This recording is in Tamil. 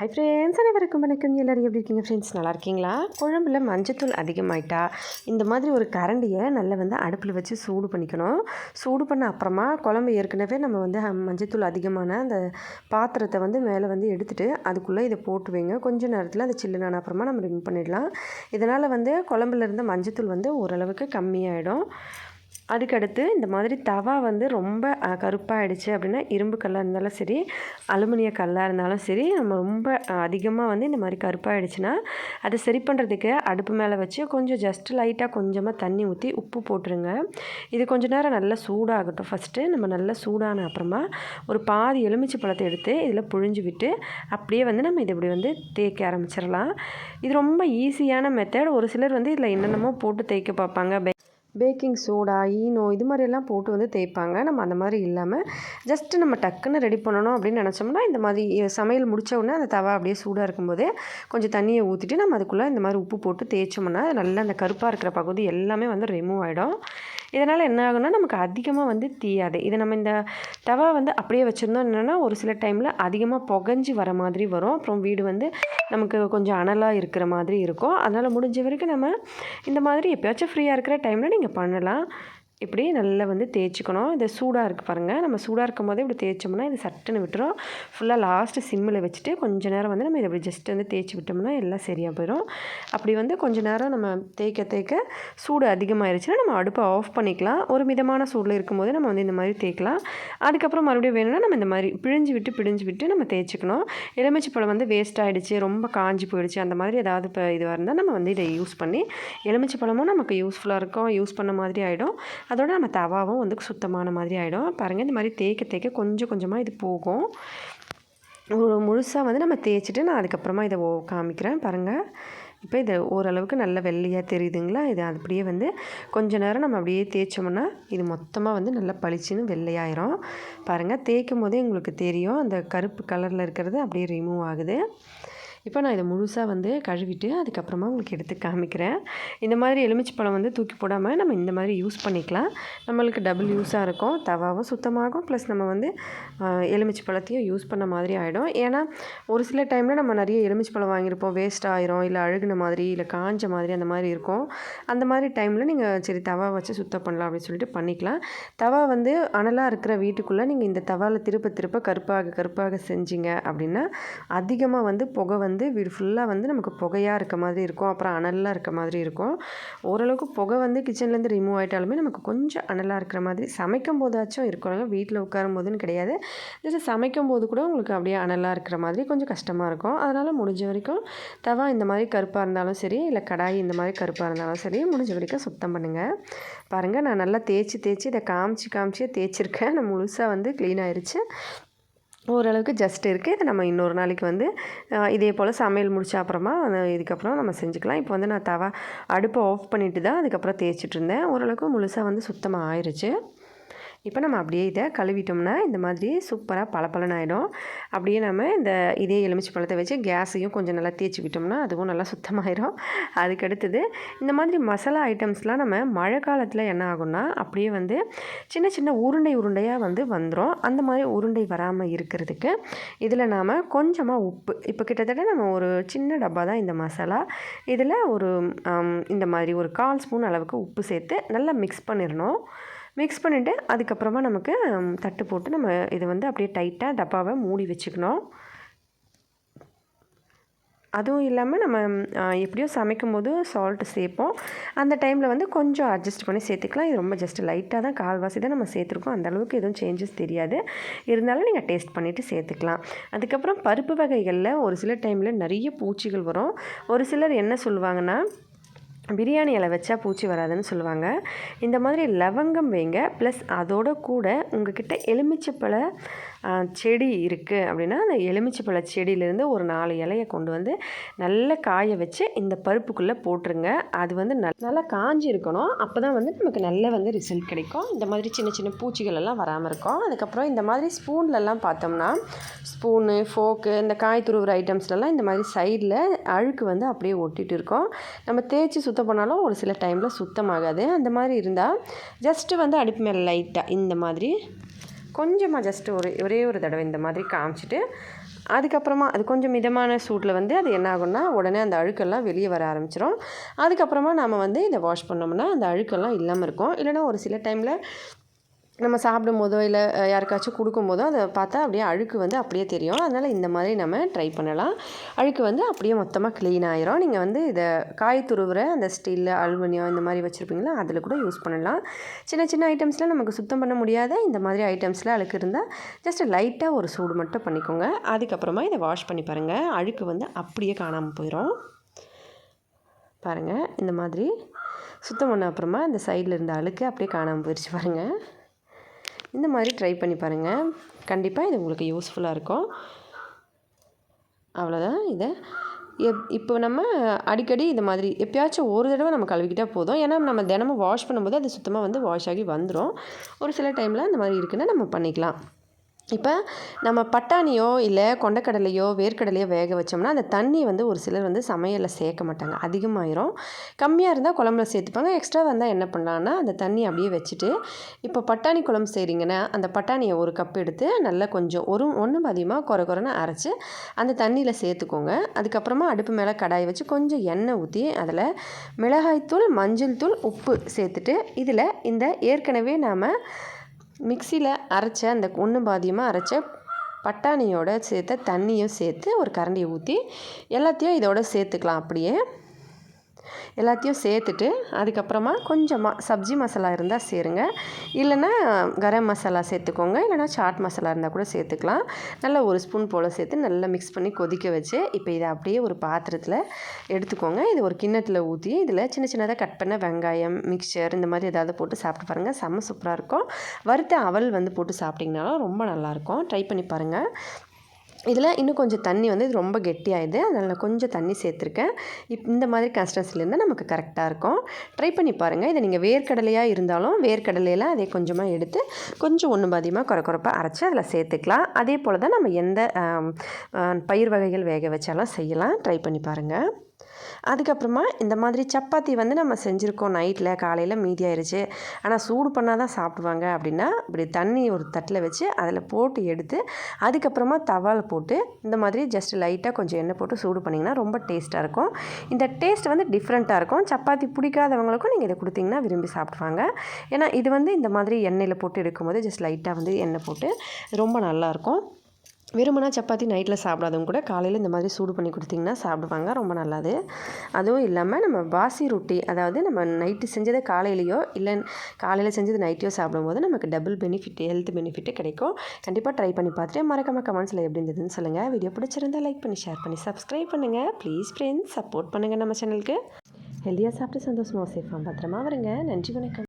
ஹை ஃப்ரெண்ட்ஸ் அனைவருக்கும் வணக்கம். எல்லோரும் எப்படி இருக்கீங்க ஃப்ரெண்ட்ஸ் நல்லா இருக்கீங்களா? குழம்புல மஞ்சத்தூள் அதிகமாயிட்டா இந்த மாதிரி ஒரு கரண்டியை நல்லா வந்து அடுப்பில் வச்சு சூடு பண்ணிக்கணும். சூடு பண்ண அப்புறமா குழம்பு ஏற்கனவே நம்ம வந்து மஞ்சத்தூள் அதிகமான அந்த பாத்திரத்தை வந்து மேலே வந்து எடுத்துகிட்டு அதுக்குள்ளே இதை போட்டு வைங்க. கொஞ்ச நேரத்தில் அது சில்லுனான அப்புறமா நம்ம ரிமூவ் பண்ணிடலாம். இதனால் வந்து குழம்புல இருந்த மஞ்சத்தூள் வந்து ஓரளவுக்கு கம்மியாயிடும். அதுக்கடுத்து இந்த மாதிரி தவா வந்து ரொம்ப கருப்பாகிடுச்சு அப்படின்னா இரும்பு கல்லாக இருந்தாலும் சரி அலுமினிய கல்லாக இருந்தாலும் சரி நம்ம ரொம்ப அதிகமாக வந்து இந்த மாதிரி கருப்பாகிடுச்சுன்னா அதை சரி பண்ணுறதுக்கு அடுப்பு மேலே வச்சு கொஞ்சம் ஜஸ்ட் லைட்டாக கொஞ்சமாக தண்ணி ஊற்றி உப்பு போட்டுருங்க. இது கொஞ்ச நேரம் நல்லா சூடாகட்டும். ஃபஸ்ட்டு நம்ம நல்லா சூடான அப்புறமா ஒரு பாதி எலுமிச்சை பழத்தை எடுத்து இதில் புழிஞ்சு விட்டு அப்படியே வந்து நம்ம இதை இப்படி வந்து தேய்க்க ஆரம்பிச்சிடலாம். இது ரொம்ப ஈஸியான மெத்தட் ஒரு சிலர் வந்து இதில் என்னென்னமோ போட்டு தேய்க்க பார்ப்பாங்க. பேக்கிங் சோடா ஈனோ இது மாதிரியெல்லாம் போட்டு வந்து தேய்ப்பாங்க. நம்ம அந்த மாதிரி இல்லாமல் ஜஸ்ட்டு நம்ம டக்குன்னு ரெடி பண்ணணும் அப்படின்னு நினச்சோம்னா இந்த மாதிரி சமையல் முடித்த உடனே அந்த தவா அப்படியே சூடாக இருக்கும்போதே கொஞ்சம் தண்ணியை ஊற்றிட்டு நம்ம அதுக்குள்ளே இந்த மாதிரி உப்பு போட்டு தேய்ச்சோம்னா நல்லா அந்த கருப்பாக இருக்கிற பகுதி எல்லாமே வந்து ரிமூவ் ஆகிடும் இதனால் என்ன ஆகும்னா நமக்கு அதிகமாக வந்து தீயாது. இதை நம்ம இந்த தவா வந்து அப்படியே வச்சுருந்தோம். என்னென்னா ஒரு சில டைமில் அதிகமாக புகஞ்சி வர மாதிரி வரும். அப்புறம் வீடு வந்து நமக்கு கொஞ்சம் அனலாக இருக்கிற மாதிரி இருக்கும். அதனால் முடிஞ்ச வரைக்கும் நம்ம இந்த மாதிரி எப்போயாச்சும் ஃப்ரீயாக இருக்கிற டைமில் நீங்கள் பண்ணலாம். இப்படி நல்லா வந்து தேய்ச்சிக்கணும். இது சூடாக இருக்குது பாருங்கள் நம்ம சூடாக இருக்கும் போதே இப்படி தேய்ச்சோம்னா இது சட்டுன்னு விட்டுரும். ஃபுல்லாக லாஸ்ட்டு சிம்மில் வச்சுட்டு கொஞ்ச நேரம் வந்து நம்ம இதை இப்படி ஜஸ்ட் வந்து தேய்ச்சி விட்டோம்னா எல்லாம் சரியாக போயிடும் அப்படி வந்து கொஞ்ச நேரம் நம்ம தேய்க்க தேய்க்க சூடு அதிகமாகிருச்சுன்னா நம்ம அடுப்பை ஆஃப் பண்ணிக்கலாம். ஒரு மிதமான சூடில் இருக்கும்போது நம்ம வந்து இந்த மாதிரி தேய்க்கலாம். அதுக்கப்புறம் மறுபடியும் வேணும்னா நம்ம இந்த மாதிரி பிழிஞ்சு விட்டு பிழிஞ்சு விட்டு நம்ம தேய்ச்சிக்கணும். எலுமிச்சை பழம் வந்து வேஸ்ட் ஆகிடுச்சு ரொம்ப காஞ்சி போயிடுச்சு அந்த மாதிரி ஏதாவது இப்போ இதுவாக இருந்தால் நம்ம வந்து இதை யூஸ் பண்ணி எலுமிச்சை பழமும் நமக்கு யூஸ்ஃபுல்லாக இருக்கும். யூஸ் பண்ண மாதிரி ஆகிடும் அதோட நம்ம தவாவும் வந்து சுத்தமான மாதிரி ஆகிடும் பாருங்கள் இந்த மாதிரி தேய்க்க தேய்க்க கொஞ்சம் கொஞ்சமாக இது போகும். ஒரு முழுசாக வந்து நம்ம தேய்ச்சிட்டு நான் அதுக்கப்புறமா இதை ஓ காமிக்கிறேன். பாருங்கள் இப்போ இது ஓரளவுக்கு நல்ல வெள்ளையாக தெரியுதுங்களா? இது அப்படியே வந்து கொஞ்ச நேரம் நம்ம அப்படியே தேய்ச்சோம்னா இது மொத்தமாக வந்து நல்லா பளிச்சுன்னு வெள்ளையாயிரும். பாருங்கள் தேய்க்கும் போதே உங்களுக்கு தெரியும். அந்த கருப்பு கலரில் இருக்கிறது அப்படியே ரிமூவ் ஆகுது. இப்போ நான் இதை முழுசாக வந்து கழுவிட்டு அதுக்கப்புறமா உங்களுக்கு எடுத்து காமிக்கிறேன். இந்த மாதிரி எலுமிச்சை பழம் வந்து தூக்கி போடாமல் நம்ம இந்த மாதிரி யூஸ் பண்ணிக்கலாம். நம்மளுக்கு டபுள் யூஸாக இருக்கும். தவாவும் சுத்தமாகும். ப்ளஸ் நம்ம வந்து எலுமிச்சை பழத்தையும் யூஸ் பண்ண மாதிரி ஆகிடும் ஏன்னா ஒரு சில டைமில் நம்ம நிறைய எலுமிச்சி பழம் வாங்கியிருப்போம். வேஸ்ட் ஆயிரும். இல்லை அழுகுன மாதிரி இல்லை காஞ்ச மாதிரி அந்த மாதிரி இருக்கும். அந்த மாதிரி டைமில் நீங்கள் சரி தவா வச்சு சுத்தம் பண்ணலாம் அப்படின்னு சொல்லிட்டு பண்ணிக்கலாம். தவா வந்து அனலாக இருக்கிற வீட்டுக்குள்ளே நீங்கள் இந்த தவாவில் திருப்ப திருப்ப கருப்பாக கருப்பாக செஞ்சீங்க அப்படின்னா அதிகமாக வந்து புகை வந்து வந்து வீடு ஃபுல்லாக வந்து நமக்கு புகையாக இருக்க மாதிரி இருக்கும். அப்புறம் அனலாக இருக்க மாதிரி இருக்கும். ஓரளவுக்கு புகை வந்து கிச்சன்லேருந்து ரிமூவ் ஆகிட்டாலுமே நமக்கு கொஞ்சம் அனலாக இருக்கிற மாதிரி சமைக்கும் போதாச்சும் இருக்கிறாங்க வீட்டில் உட்காரும் போதுன்னு கிடையாது. ஜஸ்ட் சமைக்கும் போது கூட உங்களுக்கு அப்படியே அனலாக இருக்கிற மாதிரி கொஞ்சம் கஷ்டமாக இருக்கும். அதனால் முடிஞ்ச வரைக்கும் தவா இந்த மாதிரி கருப்பாக இருந்தாலும் சரி இல்லை கடாய் இந்த மாதிரி கருப்பாக இருந்தாலும் சரி முடிஞ்ச வரைக்கும் சுத்தம் பண்ணுங்கள் பாருங்கள் நான் நல்லா தேய்ச்சி தேய்ச்சி இதை காமிச்சு காமிச்சே தேய்ச்சிருக்கேன். நான் முழுசாக வந்து க்ளீன் ஆயிடுச்சு ஓரளவுக்கு ஜஸ்ட் இருக்குது இதை நம்ம இன்னொரு நாளைக்கு வந்து இதே போல் சமையல் முடிச்ச அப்புறமா இதுக்கப்புறம் நம்ம செஞ்சுக்கலாம். இப்போ வந்து நான் தவா அடுப்பை ஆஃப் பண்ணிவிட்டு தான் அதுக்கப்புறம் தேய்ச்சிட்டு இருந்தேன். ஓரளவுக்கு முழுசாக வந்து சுத்தமாக ஆயிடுச்சு இப்போ நம்ம அப்படியே இதை கழுவிட்டோம்னா இந்த மாதிரி சூப்பராக பளபளன்னு ஆகிடும் அப்படியே நம்ம இந்த இதே எலுமிச்சி பழத்தை வச்சு கேஸையும் கொஞ்சம் நல்லா தேய்ச்சிக்கிட்டோம்னா அதுவும் நல்லா சுத்தமாயிடும் அதுக்கடுத்தது இந்த மாதிரி மசாலா ஐட்டம்ஸ்லாம் நம்ம மழை காலத்தில் என்ன ஆகும்னா அப்படியே வந்து சின்ன சின்ன உருண்டை உருண்டையாக வந்து வந்துடும் அந்த மாதிரி உருண்டை வராமல் இருக்கிறதுக்கு இதில் நாம் கொஞ்சமாக உப்பு. இப்போ கிட்டத்தட்ட நம்ம ஒரு சின்ன டப்பா தான் இந்த மசாலா. இதில் ஒரு இந்த மாதிரி ஒரு கால் ஸ்பூன் அளவுக்கு உப்பு சேர்த்து நல்லா மிக்ஸ் பண்ணிடணும் மிக்ஸ் பண்ணிவிட்டு அதுக்கப்புறமா நமக்கு தட்டு போட்டு நம்ம இதை வந்து அப்படியே டைட்டாக டப்பாவை மூடி வச்சுக்கணும். அதுவும் இல்லாமல் நம்ம எப்படியோ சமைக்கும் போது சால்ட்டு சேர்ப்போம். அந்த டைமில் வந்து கொஞ்சம் அட்ஜஸ்ட் பண்ணி சேர்த்துக்கலாம். இது ரொம்ப ஜஸ்ட் லைட்டாக தான் கால்வாசி தான் நம்ம சேர்த்துருக்கோம். அந்தளவுக்கு எதுவும் சேஞ்சஸ் தெரியாது. இருந்தாலும் நீங்கள் டேஸ்ட் பண்ணிவிட்டு சேர்த்துக்கலாம். அதுக்கப்புறம் பருப்பு வகைகளில் ஒரு சில டைமில் நிறைய பூச்சிகள் வரும். ஒரு சிலர் என்ன சொல்லுவாங்கன்னா பிரியாணி இலை வச்சா பூச்சி வராதுன்னு சொல்லுவாங்க. இந்த மாதிரி லவங்கம் வைங்க ப்ளஸ் அதோட கூட உங்ககிட்ட எலுமிச்சப்பழ செடி இருக்குது அப்படின்னா அந்த எலுமிச்சைப்பழ செடியிலேருந்து ஒரு நாலு இலையை கொண்டு வந்து நல்லா காய வச்சு இந்த பருப்புக்குள்ளே போட்டுருங்க. அது வந்து நல் நல்லா காஞ்சி இருக்கணும் அப்போ தான் வந்து நமக்கு நல்ல வந்து ரிசல்ட் கிடைக்கும். இந்த மாதிரி சின்ன சின்ன பூச்சிகள் எல்லாம் வராமல் இருக்கும். அதுக்கப்புறம் இந்த மாதிரி ஸ்பூன்லலாம் பார்த்தோம்னா ஸ்பூனு ஃபோக்கு இந்த காய் துருவுற ஐட்டம்ஸ்லலாம் இந்த மாதிரி சைடில் அழுக்கு வந்து அப்படியே ஒட்டிகிட்டு இருக்கும். நம்ம தேய்ச்சி சுத்தம் பண்ணாலும் ஒரு சில டைமில் சுத்தமாகாது. அந்த மாதிரி இருந்தால் ஜஸ்ட்டு வந்து அடுப்பு மேலே லைட்டாக இந்த மாதிரி கொஞ்சமாக ஜஸ்ட்டு ஒரு ஒரே ஒரு தடவை இந்த மாதிரி காமிச்சிட்டு அதுக்கப்புறமா அது கொஞ்சம் மிதமான சூட்டில் வந்து அது என்ன ஆகும்னா உடனே அந்த அழுக்கெல்லாம் வெளியே வர ஆரம்பிச்சிடும் அதுக்கப்புறமா நம்ம வந்து இதை வாஷ் பண்ணோம்னா அந்த அழுக்கெல்லாம் இல்லாமல் இருக்கும். இல்லைனா ஒரு சில டைமில் நம்ம சாப்பிடும்போதோ இல்லை யாருக்காச்சும் கொடுக்கும்போதோ அதை பார்த்தா அப்படியே அழுக்கு வந்து அப்படியே தெரியும். அதனால் இந்த மாதிரி நம்ம ட்ரை பண்ணலாம். அழுக்கு வந்து அப்படியே மொத்தமாக க்ளீன் ஆயிரும். நீங்கள் வந்து இதை காய் துருவுற அந்த ஸ்டீல் அலுமினியம் இந்த மாதிரி வச்சுருப்பீங்களா அதில் கூட யூஸ் பண்ணலாம். சின்ன சின்ன ஐட்டம்ஸில் நமக்கு சுத்தம் பண்ண முடியாத. இந்த மாதிரி ஐட்டம்ஸில் அழுக்கு இருந்தால் ஜஸ்ட் லைட்டாக ஒரு சூடு மட்டும் பண்ணிக்கோங்க. அதுக்கப்புறமா இதை வாஷ் பண்ணி பாருங்கள் அழுக்கு வந்து அப்படியே காணாமல் போயிடும் பாருங்கள் இந்த மாதிரி சுத்தம் பண்ண அப்புறமா இந்த சைடில் இருந்த அழுக்கு அப்படியே காணாமல் போயிடுச்சு பாருங்கள் இந்த மாதிரி ட்ரை பண்ணி பாருங்கள் கண்டிப்பாக இது உங்களுக்கு யூஸ்ஃபுல்லாக இருக்கும். அவ்வளோதான் இதை எப் இப்போ நம்ம அடிக்கடி இந்த மாதிரி எப்பயாச்சும் ஒரு தடவை நம்ம கழுவிக்கிட்டால் போதும். ஏன்னா நம்ம தினமும் வாஷ் பண்ணும்போது அது சுத்தமாக வந்து வாஷ் ஆகி வந்துடும் ஒரு சில டைமில் இந்த மாதிரி இருக்குன்னா நம்ம பண்ணிக்கலாம். இப்போ நம்ம பட்டாணியோ இல்லை கொண்டக்கடலையோ வேர்க்கடலையோ வேக வச்சோம்னா அந்த தண்ணி வந்து ஒரு சிலர் வந்து சமையலில் சேர்க்க மாட்டாங்க. அதிகமாயிரும். கம்மியாக இருந்தால் குழம்புல சேர்த்துப்பாங்க. எக்ஸ்ட்ரா வந்தால் என்ன பண்ணலான்னா அந்த தண்ணி அப்படியே வச்சுட்டு இப்போ பட்டாணி குழம்பு செய்கிறீங்கன்னா அந்த பட்டாணியை ஒரு கப் எடுத்து நல்லா கொஞ்சம் ஒரு ஒன்றும் அதிகமாக குறை குறைன்னு அரைச்சி அந்த தண்ணியில் சேர்த்துக்கோங்க. அதுக்கப்புறமா அடுப்பு மேலே கடாய் வச்சு கொஞ்சம் எண்ணெய் ஊற்றி அதில் மிளகாய்த்தூள் மஞ்சள் தூள் உப்பு சேர்த்துட்டு இதில் இந்த ஏற்கனவே நாம் மிக்சியில் அரைச்ச அந்த ஒன்று பாதியமாக அரைச்ச பட்டாணியோட சேர்த்த தண்ணியும் சேர்த்து ஒரு கரண்டியை ஊற்றி எல்லாத்தையும் இதோட சேர்த்துக்கலாம் அப்படியே. எல்லாத்தையும் சேர்த்துட்டு அதுக்கப்புறமா கொஞ்சமாக சப்ஜி மசாலா இருந்தால் சேருங்க. இல்லைன்னா கரம் மசாலா சேர்த்துக்கோங்க. இல்லைனா சாட் மசாலா இருந்தால் கூட சேர்த்துக்கலாம். நல்லா ஒரு ஸ்பூன் போல் சேர்த்து நல்லா மிக்ஸ் பண்ணி கொதிக்க வச்சு இப்போ இதை அப்படியே ஒரு பாத்திரத்தில் எடுத்துக்கோங்க. இது ஒரு கிண்ணத்தில் ஊற்றி இதில் சின்ன சின்னதாக கட் பண்ண வெங்காயம் மிக்சர் இந்த மாதிரி ஏதாவது போட்டு சாப்பிட்டு பாருங்கள் செம்ம சூப்பராக இருக்கும். வறுத்த அவல் வந்து போட்டு சாப்பிட்டிங்கனாலும் ரொம்ப நல்லாயிருக்கும் ட்ரை பண்ணி பாருங்கள் இதில் இன்னும் கொஞ்சம் தண்ணி வந்து இது ரொம்ப கெட்டியாகிது அதனால் நான் கொஞ்சம் தண்ணி சேர்த்துருக்கேன். இப் இந்த மாதிரி கன்சிஸ்டன்சியில் இருந்தால் நமக்கு கரெக்டாக இருக்கும். ட்ரை பண்ணி பாருங்கள் இதை நீங்கள் வேர்க்கடலையாக இருந்தாலும் வேர்க்கடலையெல்லாம் அதே கொஞ்சமாக எடுத்து கொஞ்சம் ஒன்று பாதியமாக குறை குறைப்பாக அரைச்சி அதில் சேர்த்துக்கலாம். அதே போல் தான் நம்ம எந்த பயிர் வகைகள் வேக வச்சாலும் செய்யலாம். ட்ரை பண்ணி பாருங்கள் அதுக்கப்புறமா இந்த மாதிரி சப்பாத்தி வந்து நம்ம செஞ்சுருக்கோம் நைட்டில் காலையில் மீதி ஆயிடுச்சு ஆனால் சூடு பண்ணால் தான் சாப்பிடுவாங்க அப்படின்னா இப்படி தண்ணி ஒரு தட்டில் வச்சு அதில் போட்டு எடுத்து அதுக்கப்புறமா தவால் போட்டு இந்த மாதிரி ஜஸ்ட் லைட்டாக கொஞ்சம் எண்ணெய் போட்டு சூடு பண்ணிங்கன்னா ரொம்ப டேஸ்ட்டாக இருக்கும். இந்த டேஸ்ட் வந்து டிஃப்ரெண்ட்டாக இருக்கும். சப்பாத்தி பிடிக்காதவங்களுக்கும் நீங்கள் இதை கொடுத்தீங்கன்னா விரும்பி சாப்பிடுவாங்க ஏன்னா இது வந்து இந்த மாதிரி எண்ணெயில் போட்டு எடுக்கும்போது ஜஸ்ட் லைட்டாக வந்து எண்ணெய் போட்டு ரொம்ப நல்லாயிருக்கும் வெறுமனா சப்பாத்தி நைட்டில் சாப்பிடாதவங்க கூட காலையில் இந்த மாதிரி சூடு பண்ணி கொடுத்திங்கன்னா சாப்பிடுவாங்க ரொம்ப நல்லது. அதுவும் இல்லாமல் நம்ம பாசி ரொட்டி அதாவது நம்ம நைட்டு செஞ்சதை காலையிலையோ இல்லை காலையில் செஞ்சது நைட்டையோ சாப்பிடும்போது நமக்கு டபுள் பெனிஃபிட் ஹெல்த் பெனிஃபிட்டு கிடைக்கும். கண்டிப்பாக ட்ரை பண்ணி பார்த்துட்டு மறக்காமல் கமெண்ட்ஸில் எப்படி இருந்ததுன்னு சொல்லுங்கள் வீடியோ பிடிச்சிருந்தால் லைக் பண்ணி ஷேர் பண்ணி சப்ஸ்கிரைப் பண்ணுங்கள் ப்ளீஸ் ஃப்ரெண்ட்ஸ் சப்போர்ட் பண்ணுங்கள் நம்ம சேனலுக்கு ஹெல்த்தியாக சாப்பிட்டு சந்தோஷமாக சேஃபாக பத்திரமா வருங்க. நன்றி வணக்கம்.